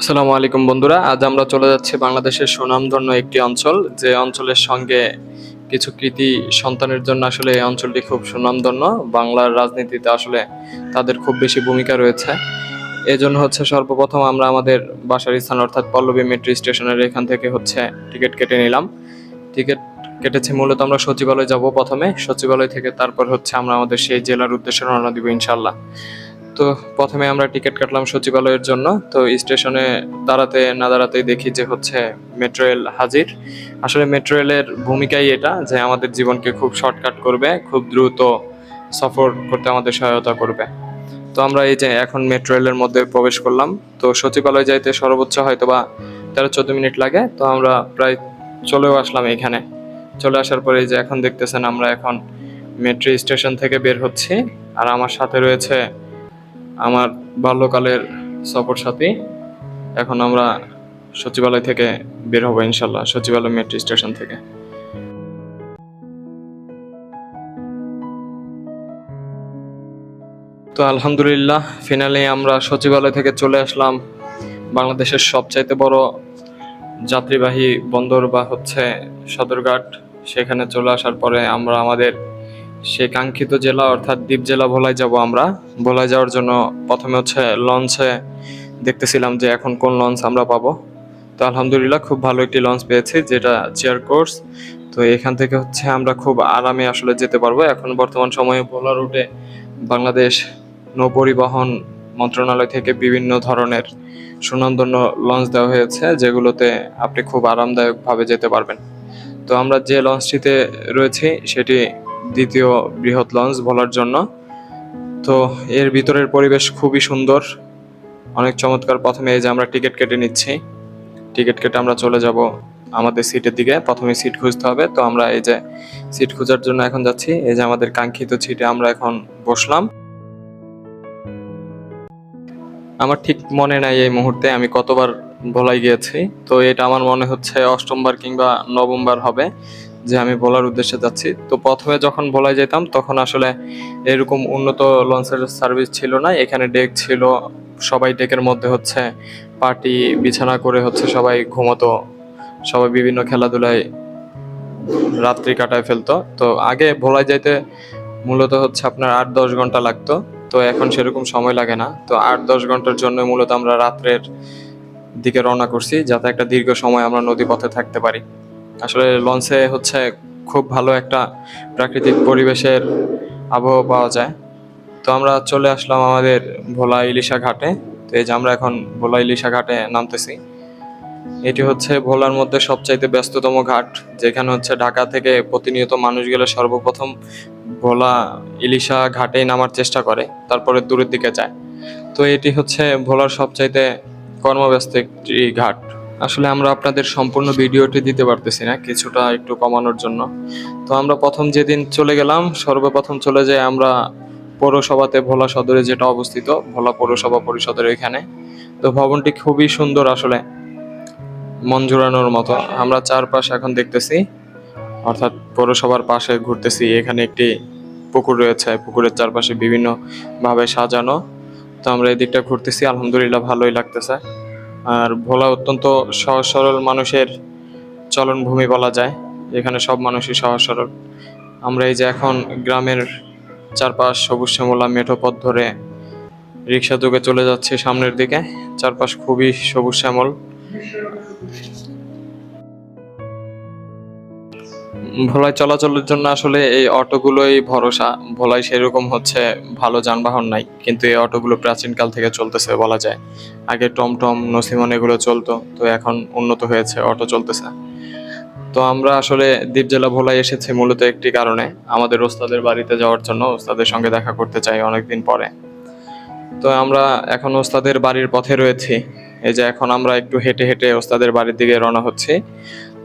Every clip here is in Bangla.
আসসালামু আলাইকুম বন্ধুরা, আজ আমরা চলে যাচ্ছি বাংলাদেশের সুনামধন্য একটি অঞ্চল, যে অঞ্চলের সঙ্গে কিছু কৃতি সন্তানের জন্য আসলে এই অঞ্চলটি খুব সুনামধন্য। বাংলার রাজনীতিতে আসলে তাদের খুব বেশি ভূমিকা রয়েছে। এই জন্য হচ্ছে সর্বপ্রথম আমরা আমাদের বাসার স্থান, অর্থাৎ পল্লবী মেট্রো স্টেশনের এখান থেকে হচ্ছে টিকিট কেটে নিলাম। টিকিট কেটেছি মূলত আমরা সচিবালয় যাব প্রথমে। সচিবালয় থেকে তারপর হচ্ছে আমরা আমাদের সেই জেলার উদ্দেশ্যে রওনা দিব ইনশাল্লাহ তো প্রথমে আমরা টিকিট কাটলাম সচিবালয়ের জন্য। তো স্টেশনে দাঁড়াতে না দাঁড়াতেই দেখি যে হচ্ছে মেট্রো রেল হাজির। আসলে মেট্রো রেলের ভূমিকাই এটা যে আমাদের জীবনকে খুব শর্টকাট করবে, খুব দ্রুত সফর করতে আমাদের সহায়তা করবে। তো আমরা এই যে এখন মেট্রো রেলের মধ্যে প্রবেশ করলাম। তো সচিবালয় যাইতে সর্বোচ্চ হয়তো বা তেরো চোদ্দ মিনিট লাগে। তো আমরা প্রায় চলেও আসলাম এখানে। চলে আসার পরে যে এখন দেখতেছেন আমরা এখন মেট্রো স্টেশন থেকে বের হচ্ছি। আর আমার সাথে রয়েছে আমার বাল্যকালের সফর সাথী। এখন আমরা সচিবালয় থেকে বের হব ইনশাল্লাহ, সচিবালয় মেট্রো স্টেশন থেকে। তো আলহামদুলিল্লাহ ফিনালি আমরা সচিবালয় থেকে চলে আসলাম। বাংলাদেশের সবচাইতে বড় যাত্রীবাহী বন্দর বা হচ্ছে সদরঘাট। সেখানে চলে আসার পরে আমরা আমাদের সেই কাঙ্ক্ষিত জেলা অর্থাৎ দ্বীপ জেলা ভোলায় যাব আমরা। ভোলায় যাওয়ার জন্য প্রথমে হচ্ছে লঞ্চে দেখতেছিলাম যে এখন কোন লঞ্চ আমরা পাবো। তো আলহামদুলিল্লাহ খুব ভালো একটি লঞ্চ পেয়েছি, যেটা চেয়ার কোর্স তো এখান থেকে হচ্ছে আমরা খুব আরামে আসলে যেতে পারব। এখন বর্তমান সময়ে ভোলা রুটে বাংলাদেশ নৌপরিবহন মন্ত্রণালয় থেকে বিভিন্ন ধরনের সুনন্দন্য লঞ্চ দেওয়া হয়েছে, যেগুলোতে আপনি খুব আরামদায়কভাবে যেতে পারবেন। তো আমরা যে লঞ্চটিতে রয়েছি, সেটি দ্বিতীয় বৃহৎ লঞ্চ বলার জন্য। তো এর ভিতরের পরিবেশ খুবই সুন্দর। অনেক চমৎকার প্রথমে এই যে আমরা টিকিট কেটে নিচ্ছি। টিকিট কেটে আমরা চলে যাব আমাদের সিটের দিকে। প্রথমে সিট খুঁজতে হবে। তো আমরা এই যে সিট খোঁজার জন্য এখন যাচ্ছি। এই যে আমাদের কাঙ্ক্ষিত সিটে আমরা এখন বসলাম। আমার ঠিক মনে নাই এই মুহূর্তে আমি কতবার ভোলাই গিয়েছি। তো এটা আমার মনে হচ্ছে অষ্টমবার কিংবা নবমবার হবে। যে আমি বলার উদ্দেশ্যে যাচ্ছি। তো প্রথমে যখন ভোলায় যেতাম, তখন আসলে এরকম উন্নত লঞ্চের সার্ভিস ছিল না। এখানে ডেক ছিল, সবাই ডেকের মধ্যে হচ্ছে পার্টি, বিছানা করে হচ্ছে সবাই ঘুমতো। সবাই বিভিন্ন খেলাধুলায় রাত্রি কাটায় ফেলতো। তো আগে ভোলায় যাইতে মূলত হচ্ছে আপনার আট দশ ঘণ্টা লাগতো। তো এখন সেরকম সময় লাগে না। তো আট দশ ঘণ্টার জন্য মূলত আমরা রাত্রের দিকে রওনা করছি, যাতে একটা দীর্ঘ সময় আমরা নদী পথে থাকতে পারি। আসলে লঞ্চে হচ্ছে খুব ভালো একটা প্রাকৃতিক পরিবেশের আবহাওয়া পাওয়া যায়। তো আমরা চলে আসলাম আমাদের ভোলা ইলিশা ঘাটে। তো এই যে আমরা এখন ভোলা ইলিশা ঘাটে নামতেছি। এটি হচ্ছে ভোলার মধ্যে সবচাইতে ব্যস্ততম ঘাট, যেখানে হচ্ছে ঢাকা থেকে প্রতিনিয়ত মানুষ গেলে সর্বপ্রথম ভোলা ইলিশা ঘাটেই নামার চেষ্টা করে, তারপরে দূরের দিকে যায়। তো এটি হচ্ছে ভোলার সবচাইতে কর্মব্যস্ত একটি ঘাট। আসলে আমরা আপনাদের সম্পূর্ণ ভিডিওটি দিতে পারতেছি না, কিছুটা একটু কমানোর জন্য। তো আমরা প্রথম যেদিন চলে গেলাম, সর্বপ্রথম চলে যাই আমরা পৌরসভাতে ভোলা সদরে যেটা অবস্থিত, ভোলা পৌরসভা পরিষদের এখানে। তো ভবনটি খুবই সুন্দর আসলে, মন জোড়ানোর মতো। আমরা চারপাশ এখন দেখতেছি, অর্থাৎ পৌরসভার পাশে ঘুরতেছি, এখানে একটি পুকুর রয়েছে, পুকুরের চারপাশে বিভিন্নভাবে সাজানো। তো আমরা এদিকটা ঘুরতেছি, আলহামদুলিল্লাহ ভালোই লাগতেছে। আর ভোলা অত্যন্ত সহজ সরল মানুষের চলনভূমি বলা যায়। এখানে সব মানুষই সহজ সরল। আমরা এই যে এখন গ্রামের চারপাশ সবুজ শ্যামলা মেঠো পথ ধরে রিক্সা যোগে চলে যাচ্ছে সামনের দিকে। চারপাশ খুবই সবুজ শ্যামল। ভোলায় চলাচলের জন্য আসলে এই অটোগুলোই ভরসা। ভোলায় সেরকম হচ্ছে ভালো যানবাহন নাই, কিন্তু এই অটোগুলো প্রাচীনকাল থেকে চলতেছে বলা যায়। আগে টমটম, নসিমন এগুলো চলতো, তো এখন উন্নত হয়েছে, অটো চলতেছে। তো আমরা আসলে দ্বীপ জেলা ভোলায় এসেছি মূলত একটি কারণে। আমাদের ওস্তাদের বাড়িতে যাওয়ার জন্য ওস্তাদের সঙ্গে দেখা করতে চাই অনেকদিন পরে। তো আমরা এখন ওস্তাদের বাড়ির পথে রয়েছি। এই যে এখন আমরা একটু হেঁটে হেঁটে ওস্তাদের বাড়ির দিকে রওনা হচ্ছি।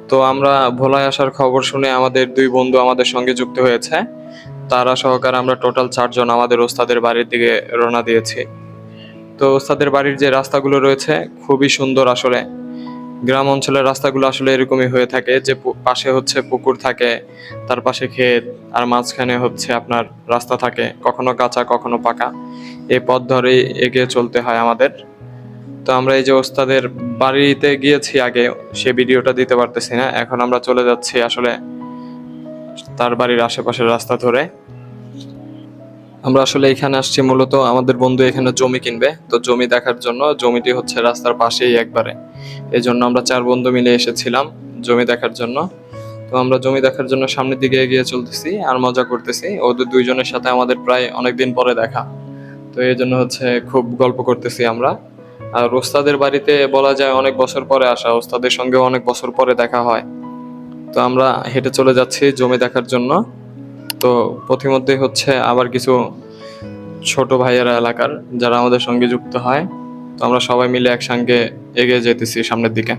তো আমরা ভোলায় আসার খবর শুনে আমাদের দুই বন্ধু আমাদের সঙ্গে যুক্ত হয়েছে। তারা সহকারে আমরা টোটাল চারজন আমাদের ওস্তাদের বাড়ির দিকে রওনা দিয়েছি। তো ওস্তাদের বাড়ির যে রাস্তাগুলো রয়েছে খুবই সুন্দর আসলে। গ্রাম অঞ্চলের রাস্তাগুলো আসলে এরকমই হয়ে থাকে যে পাশে হচ্ছে পুকুর থাকে, তার পাশে ক্ষেত, আর মাঝখানে হচ্ছে আপনার রাস্তা থাকে, কখনো কাঁচা, কখনো পাকা। এই পথ ধরেই এগিয়ে চলতে হয় আমাদের। তো আমরা এই যে ওস্তাদের বাড়িতে গিয়েছি আগে, সে ভিডিওটা দিতে পারতেছি না। এখন আমরা চলে যাচ্ছি আসলে তার বাড়ির আশেপাশের রাস্তা ধরে। আমরা আসলে এখানে আসছি মূলত, আমাদের বন্ধু এখানে জমি কিনবে। তো জমি দেখার জন্য, জমিটি হচ্ছে রাস্তার পাশেই একবারে। এই জন্য আমরা চার বন্ধু মিলে এসেছিলাম জমি দেখার জন্য। তো আমরা জমি দেখার জন্য সামনের দিকে এগিয়ে চলতেছি আর মজা করতেছি। ওদের দুইজনের সাথে আমাদের প্রায় অনেকদিন পরে দেখা। তো এই জন্য হচ্ছে খুব গল্প করতেছি আমরা। আর ওস্তাদের বাড়িতে বলা যায় অনেক বছর পরে আসা, ওস্তাদের সঙ্গে অনেক বছর পরে দেখা হয়। তো আমরা হেঁটে চলে যাচ্ছি জমি দেখার জন্য। তো পথিমধ্যে হচ্ছে আবার কিছু ছোট ভাইয়েরা এলাকার যারা আমাদের সঙ্গে যুক্ত হয়। তো আমরা সবাই মিলে একসঙ্গে এগিয়ে যেতেছি সামনের দিকে।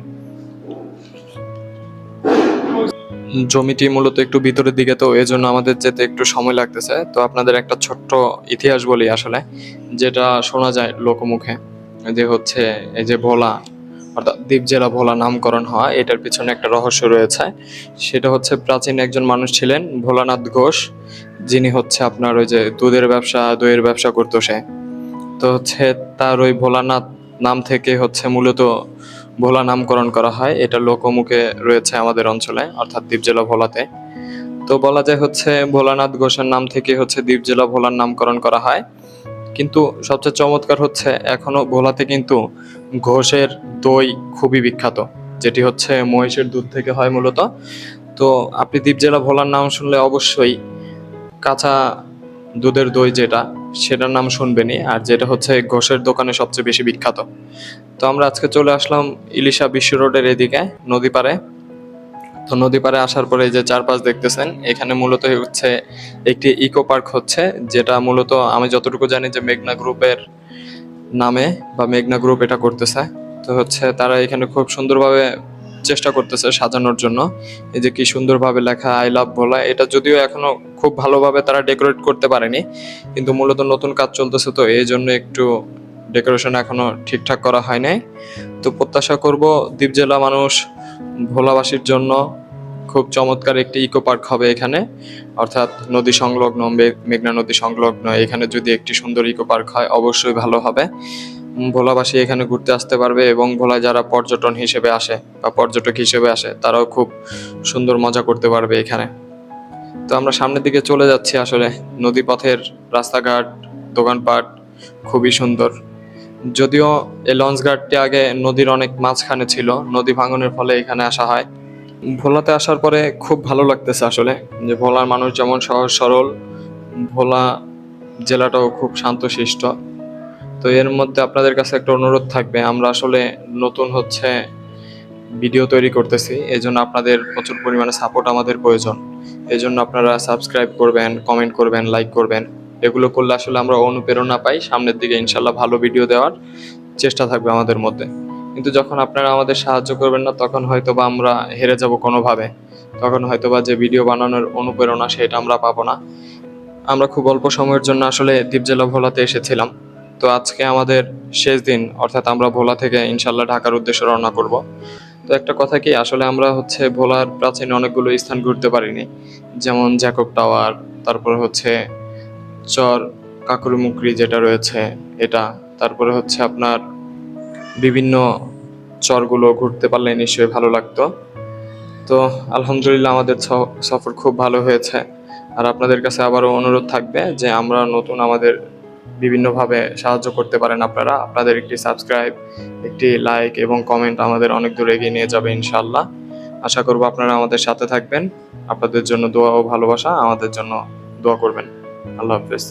জমিটি মূলত একটু ভিতরের দিকে, তো এই জন্য আমাদের যেতে একটু সময় লাগতেছে। তো আপনাদের একটা ছোট্ট ইতিহাস বলি আসলে, যেটা শোনা যায় লোকমুখে। যে হচ্ছে, এই যে ভোলা, অর্থাৎ দ্বীপ জেলা ভোলা নামকরণ হয় এটার পিছনে একটা রহস্য রয়েছে। সেটা হচ্ছে প্রাচীন একজন মানুষ ছিলেন ভোলানাথ ঘোষ, যিনি হচ্ছে আপনার ওই যে দুধের ব্যবসা, দইয়ের ব্যবসা করতো সে। তো হচ্ছে তার ওই ভোলানাথ নাম থেকে হচ্ছে মূলত ভোলা নামকরণ করা হয়। এটা লোকমুখে রয়েছে আমাদের অঞ্চলে, অর্থাৎ দ্বীপ জেলা ভোলাতে। তো বলা যায় হচ্ছে ভোলানাথ ঘোষের নাম থেকে হচ্ছে দ্বীপ জেলা ভোলার নামকরণ করা হয়। কিন্তু সবচেয়ে চমৎকার হচ্ছে এখনও ভোলাতে কিন্তু ঘোষের দই খুবই বিখ্যাত, যেটি হচ্ছে মহিষের দুধ থেকে হয় মূলত। তো আপনি দ্বীপ জেলা ভোলার নাম শুনলে অবশ্যই কাঁচা দুধের দই যেটা, সেটার নাম শুনবেনই, আর যেটা হচ্ছে ঘোষের দোকানে সবচেয়ে বেশি বিখ্যাত। তো আমরা আজকে চলে আসলাম ইলিশা বিশ্ব রোডের এদিকে, নদী পাড়ে। তো নদী পাড়ে আসার পরে যে চারপাশ দেখতেছেন, এখানে মূলত হচ্ছে একটি ইকো পার্ক হচ্ছে, যেটা মূলত আমি যতটুকু জানি যে মেঘনা গ্রুপের নামে বা মেঘনা গ্রুপ এটা করতেছে। তো হচ্ছে তারা এখানে খুব সুন্দরভাবে চেষ্টা করতেছে সাজানোর জন্য। এই যে কি সুন্দরভাবে লেখা আই লাভ ভোলা এটা যদিও এখনও খুব ভালোভাবে তারা ডেকোরেট করতে পারেনি, কিন্তু মূলত নতুন কাজ চলতেছে তো, এই জন্য একটু ডেকোরেশন এখনও ঠিকঠাক করা হয় নাই। তো প্রত্যাশা করব দ্বীপ জেলা মানুষ ভোলাবাসীর জন্য খুব চমৎকার একটি ইকো পার্ক হবে এখানে। অর্থাৎ নদী সংলগ্ন মেঘনা নদী সংলগ্ন, এখানে যদি একটি সুন্দর ইকো পার্ক হয়, অবশ্যই ভালো হবে। ভোলাবাসী এখানে ঘুরতে আসতে পারবে এবং ভোলায় যারা পর্যটন হিসেবে আসে বা পর্যটক হিসেবে আসে, তারাও খুব সুন্দর মজা করতে পারবে এখানে। তো আমরা সামনের দিকে চলে যাচ্ছি আসলে। নদী পথের রাস্তাঘাট, দোকানপাট খুবই সুন্দর। যদিও এই লঞ্চ ঘাটটি আগে নদীর অনেক মাঝখানে ছিল, নদী ভাঙনের ফলে এখানে আসা হয়। ভোলাতে আসার পরে খুব ভালো লাগতেছে আসলে, যে ভোলার মানুষ যেমন সহজ সরল, ভোলা জেলাটাও খুব শান্তশিষ্ট। তো এর মধ্যে আপনাদের কাছে একটা অনুরোধ থাকবে, আমরা আসলে নতুন হচ্ছে ভিডিও তৈরি করতেছি এই জন্য আপনাদের প্রচুর পরিমাণে সাপোর্ট আমাদের প্রয়োজন। এই জন্য আপনারা সাবস্ক্রাইব করবেন কমেন্ট করবেন লাইক করবেন। এগুলো করলে আসলে আমরা অনুপ্রেরণা পাই। সামনের দিকে ইনশাল্লাহ ভালো ভিডিও দেওয়ার চেষ্টা থাকবে আমাদের মধ্যে। কিন্তু যখন আপনারা আমাদের সাহায্য করবেন না, তখন হয়তো বা আমরা হেরে যাব কোনোভাবে। তখন হয়তো বা যে ভিডিও বানানোর অনুপ্রেরণা, সেটা আমরা পাবো না। আমরা খুব অল্প সময়ের জন্য আসলে দ্বীপ জেলা ভোলাতে এসেছিলাম। তো আজকে আমাদের শেষ দিন, অর্থাৎ আমরা ভোলা থেকে ইনশাল্লাহ ঢাকার উদ্দেশ্যে রওনা করব। তো একটা কথা কি, আসলে আমরা হচ্ছে ভোলার প্রাচীন অনেকগুলো স্থান ঘুরতে পারিনি। যেমন জ্যাকব টাওয়ার, তারপর হচ্ছে চর কাকুরুমুকরি যেটা রয়েছে, এটা। তারপরে হচ্ছে আপনার বিভিন্ন চরগুলো ঘুরতে পারলে নিশ্চয়ই ভালো লাগতো। তো আলহামদুলিল্লাহ আমাদের সফর খুব ভালো হয়েছে। আর আপনাদের কাছে আবারও অনুরোধ থাকবে যে আমরা নতুন আমাদের বিভিন্নভাবে সাহায্য করতে পারেন আপনারা। আপনাদের একটি সাবস্ক্রাইব একটি লাইক এবং কমেন্ট আমাদের অনেক দূর এগিয়ে নিয়ে যাবে ইনশাল্লাহ আশা করব আপনারা আমাদের সাথে থাকবেন। আপনাদের জন্য দোয়া ও ভালোবাসা, আমাদের জন্য দোয়া করবেন। আল্লাহ হাফেজ